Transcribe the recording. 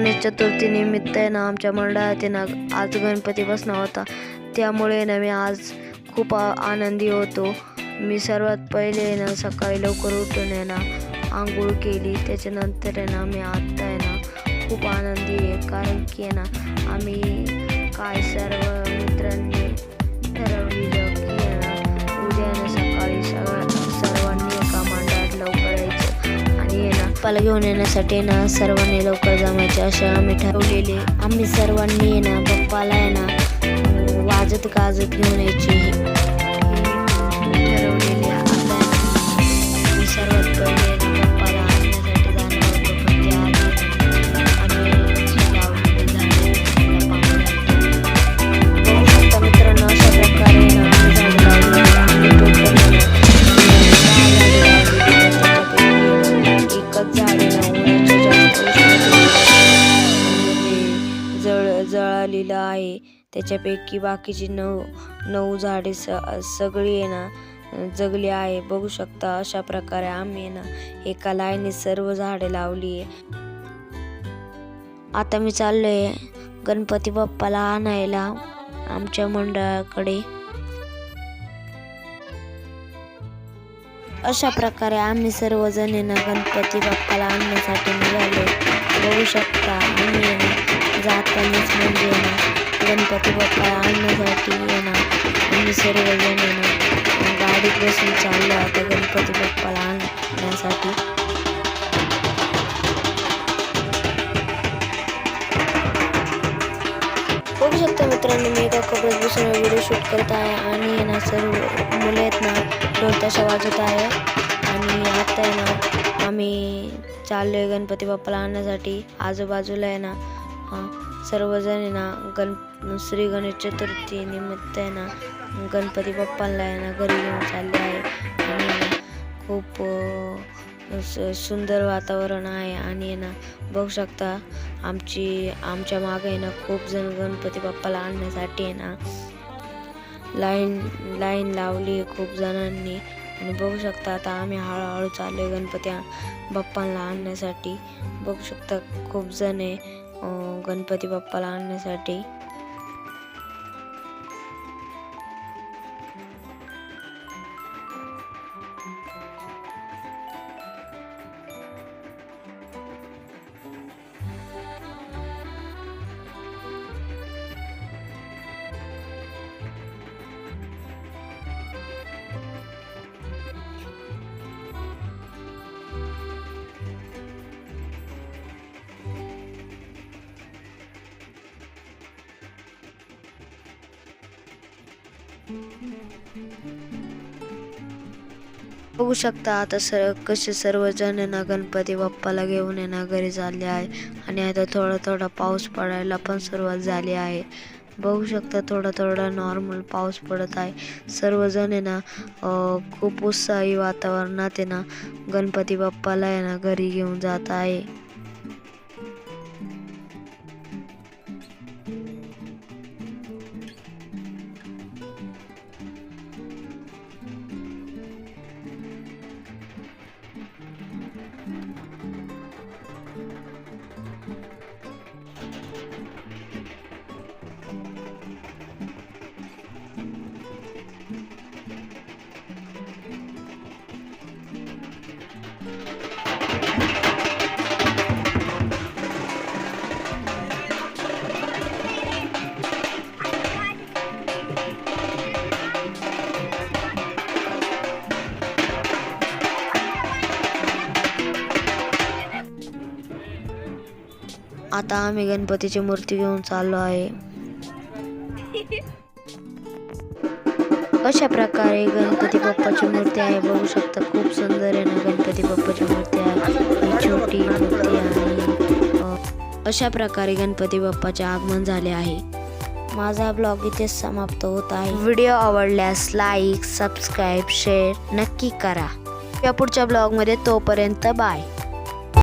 गणेश चतुर्थी निमित्त आहे ना आमच्या मंडळाचे ना आज गणपती बसणार होता. त्यामुळे ना मी आज खूप आ- आनंदी होतो. मी सर्वात पहिले आहे ना सकाळी लवकर उठून आहे ना आंघोळ केली. त्याच्यानंतर आहे ना मी आत्ता आहे ना खूप आनंदी आहे. कारण की आहे ना आम्ही काय सर्व मित्रांनी ठरवलेलं की पप्पाला घेऊन येण्यासाठी ना सर्वांनी लवकर जमायचे असे आम्ही ठरवलेले. आम्ही सर्वांनी ना पप्पाला आहे ना वाजत गाजत घेऊन यायची. मिळालेलं आहे. त्याच्यापैकी बाकीची नऊ नऊ झाडे स सगळी आहे ना जगली आहे. बघू शकता अशा प्रकारे आम्ही ना एका लाईनीत सर्व झाडे लावली आहे. आता मी चाललोय गणपती बाप्पाला आणायला आमच्या मंडळाकडे. अशा प्रकारे आम्ही सर्वजण ना गणपती बाप्पाला आणण्यासाठी निघालो बघू शकता आम्ही जातानाच म्हणजे आहे गणपती बाप्पाला आणण्यासाठी आहे ना आम्ही सर्वजण ना गाडीत बसून चाललो आता गणपती बाप्पाला आणण्यासाठी. बघू शकता मित्रांनो मी एका कपड्यात बसून व्हिडिओ शूट करत आहे आणि आहे ना सर्व मुलं आहेत ना ढोल ताशा वाजवत आहे. आणि आता आहे ना आम्ही चाललो आहे गणपती बाप्पाला आणण्यासाठी. आजूबाजूला आहे ना सर्वजण ना गण श्री गणेश चतुर्थी निमित्त आहे ना गणपती बाप्पाला आहे ना घरी घेऊन चालले आहे. आणि खूप स- सुंदर वातावरण आहे. आणि ना बघू शकता आमची आमच्या मागे आहे ना खूप जण गणपती बाप्पाला आणण्यासाठी आहे ना लाईन लाईन लावली आहे खूप जणांनी. आणि बघू शकता आता आम्ही हळूहळू चाललो आहे गणपती बाप्पांना आणण्यासाठी. बघू शकता खूप जण आहे. गणपती बाप्पाला आणण्यासाठी. बघू शकता आता सर कसे सर्वजण ना गणपती बाप्पाला घेऊन आहे घरी चालले आहे. आणि आता थोडा थोडा पाऊस पडायला पण सुरुवात झाली आहे. बघू शकता थोडा थोडा नॉर्मल पाऊस पडत आहे. सर्वजण आहे ना खूप उत्साही वातावरणात आहे ना गणपती बाप्पाला आहे ना घरी घेऊन जात आहे. आता आम्ही गणपतीची मूर्ती घेऊन चाललो आहे. अशा प्रकारे गणपती बाप्पाची मूर्ती आहे. बघू शकता खूप सुंदर आहे ना गणपती बाप्पाची मूर्ती आहे. छोटी मूर्ती आहे. अशा प्रकारे गणपती बाप्पाचे आगमन झाले आहे. माझा ब्लॉग इथेच समाप्त होत आहे. व्हिडिओ आवडल्यास लाईक सबस्क्राईब शेअर नक्की करा. या पुढच्या ब्लॉगमध्ये तोपर्यंत बाय.